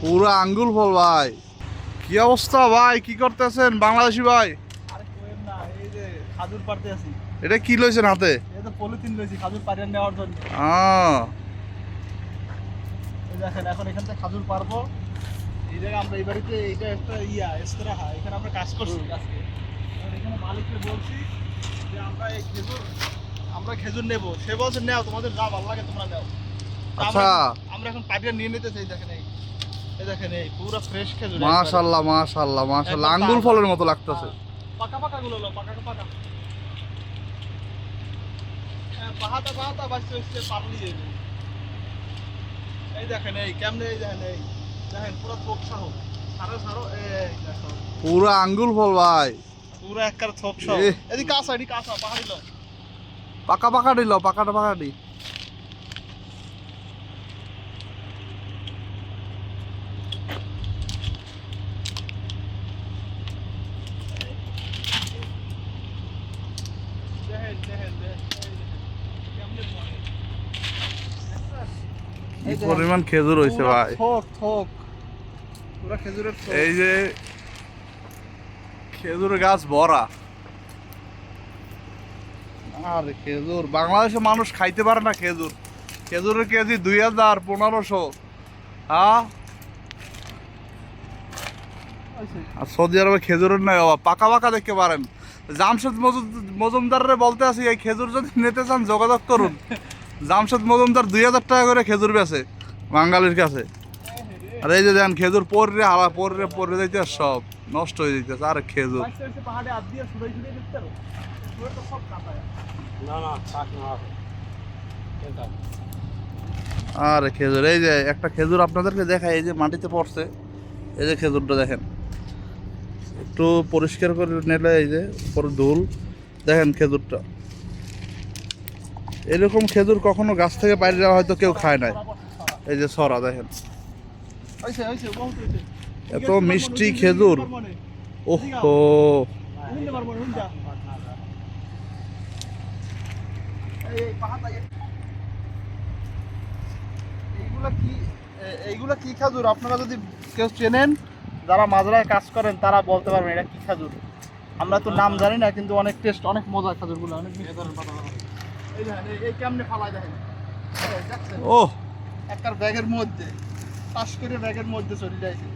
পুরো আঙ্গুল ফল ভাই। কি অবস্থা ভাই? কি করতেছেন বাংলাদেশি ভাই? এটা কি লইছেন হাতে? দেখেন এখন এখান থেকে খাজুর পারব এই জায়গায় আমরা এই বাড়িতে এইটা একটা ইয়া এস্তরাহা এখানে আমরা কাজ করছি। আজকে এখানে মালিককে বলছি যে আমরা এই খেজুর আমরা খেজুর নেব। সে বলছে নেও তোমাদের যা ভালো লাগে তোমরা নেও। আচ্ছা। আমরা এখন পাটিয়া নিয়ে নিতে চাই দেখেন এই এই দেখেন এই পুরো ফ্রেশ খেজুর মাশাল্লাহ একদম আঙ্গুল তাজা। ফলের মতো লাগতেছে। হ্যাঁ, পাকা পাকা গুলো লো পাকা পাকা। বাহাতা বাহাতা বাঁচতে হচ্ছে পারলি যাবে এই দেখেন এই কেমনে এই দেখেন এই। দেখেন পুরো থোক সহ। সারো সারো এই দেখো। পুরো আঙ্গুল ফল ভাই। পুরো একবার থোক সহ। এদিকে কাঁচা এদিকে কাঁচা পাহাড়ি লো। পাকা পাকা দিল পাকাটা পাকা দি দেখেন দেখেন দেখেন এই দেখেন। কেমনে পড়ে। কি এই দেখেন, পরিমাণ খেজুর হয়েছে ভাই। এই যে খেজুর গাছ ভরা। আর খেজুর বাংলাদেশে মানুষ খাইতে পারে না খেজুর। খেজুরের কেজি দুই হাজার পনেরোশো। হ্যাঁ আর সৌদি আরবে খেজুরের নাই বাবা পাকা পাকা দেখতে পারেন। জামশেদ মজুম মজুমদারের বলতে আছি এই খেজুর যদি নিতে চান যোগাযোগ করুন। জামশেদ মজুমদার দুই হাজার টাকা করে খেজুর বেছে বাঙালির কাছে। আর এই যে দেখেন খেজুর পরে হালা পরে পরে যাইতে সব নষ্ট হয়ে যাইতেছে আর খেজুর। আর খেজুর এই যে একটা খেজুর আপনাদেরকে দেখায় এই যে মাটিতে পড়ছে এই যে খেজুরটা দেখেন। একটু পরিষ্কার করে নিলে এই যে উপর ধুল দেখেন খেজুরটা। এরকম খেজুর কখনো গাছ থেকে বাইরে যাওয়া হয়তো কেউ খায় নাই। এই যে সরা, দেখেন। এত মিষ্টি খেজুর। ওহো। এইগুলা কি এইগুলা কি খাজুর? আপনারা যদি কেউ চেনেন যারা মাজরায় কাজ করেন তারা বলতে পারবেন এটা কি খাজুর। আমরা তো নাম জানি না কিন্তু অনেক টেস্ট অনেক মজা খাজুরগুলো অনেক। এই কেমনে ফালাই দেখেন? ও একটা ব্যাগের মধ্যে পাশ করে ব্যাগের মধ্যে চলে যাইছে।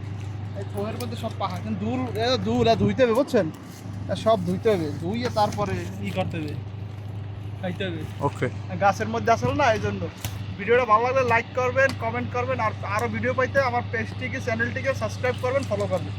এই মধ্যে সব কিন্তু দূর দূর ধুইতে হবে বুঝছেন? সব ধুইতে হবে ধুইয়ে তারপরে ই করতে হবে খাইতে হবে। ওকে গাছের মধ্যে আসলে না এই জন্য ভিডিওটা ভালো লাগলে লাইক করবেন কমেন্ট করবেন, আর আরও ভিডিও পাইতে আমার পেজটিকে চ্যানেলটিকে সাবস্ক্রাইব করবেন ফলো করবেন।